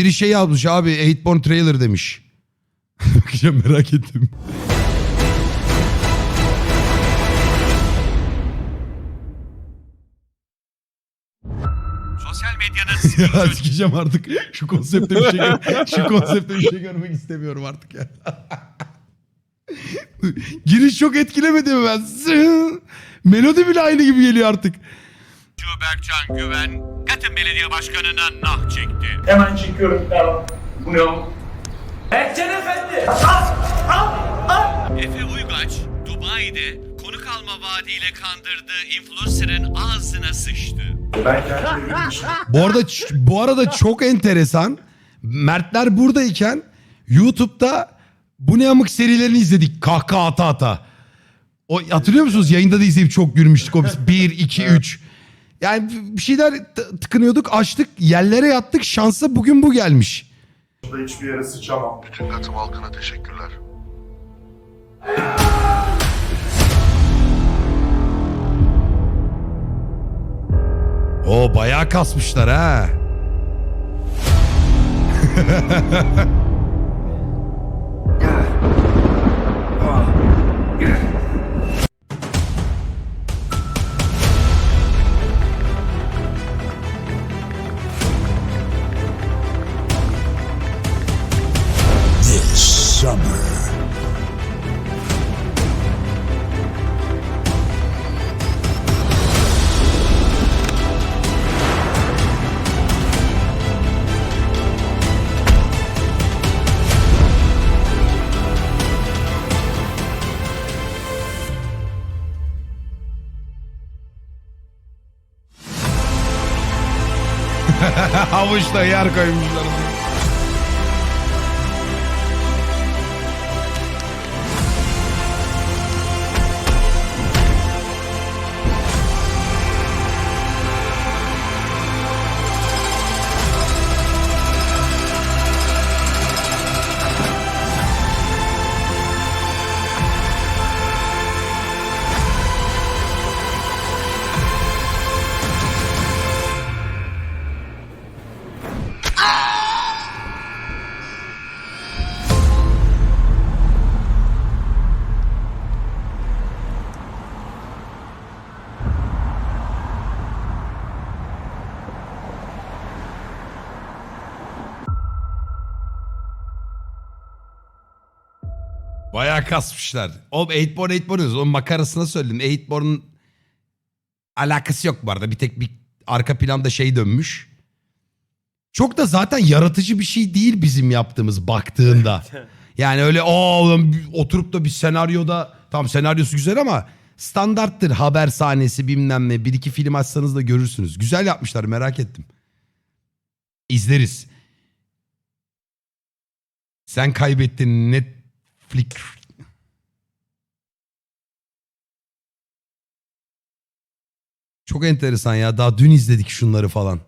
Biri şey yazmış abi Eightborn trailer demiş. Bakacağım merak ettim. Sosyal medyanın ya sikeceğim artık. Şu konsepte bir şey şu konsepte bir şey görmek istemiyorum artık ya. Giriş çok etkilemedi mi ben? Melodi bile aynı gibi geliyor artık. Berkcan Güven, Katın Belediye Başkanı'na nah çekti. Hemen çekiyorum. Devam. Bu ne o? Berkcan Efendi! Efe Uygaç, Dubai'de konuk alma vaadiyle kandırdığı influencer'ın ağzına sıçtı. Ben. Bu arada bu arada çok enteresan. Mertler buradayken YouTube'da bu ne amık serilerini izledik. Kahkaha ata ata. O hatırlıyor musunuz? Yayında da izleyip çok gülmüştük o biz. 1 2 3. Yani bir şeyler tıkınıyorduk, açtık, yerlere yattık. Şansa bugün bu gelmiş. Burada hiçbir yere sıçamam. Bütün katım halkına teşekkürler. O bayağı kasmışlar ha. summer. Havuçla yer koymuşlar. Bayağı kasmışlar. Oğlum 8born 8born diyoruz. Onun makarasına söyledim. 8born'un alakası yok bu arada. Bir tek bir arka planda şey dönmüş. Çok da zaten yaratıcı bir şey değil bizim yaptığımız baktığında. Yani öyle "Aa, ulan bir- oturup da bir senaryoda tam senaryosu güzel ama standarttır haber sahnesi bilmem ne. Bir iki film açsanız da görürsünüz. Güzel yapmışlar merak ettim. İzleriz. Sen kaybettin Netflix. Çok enteresan ya. Daha dün izledik şunları falan.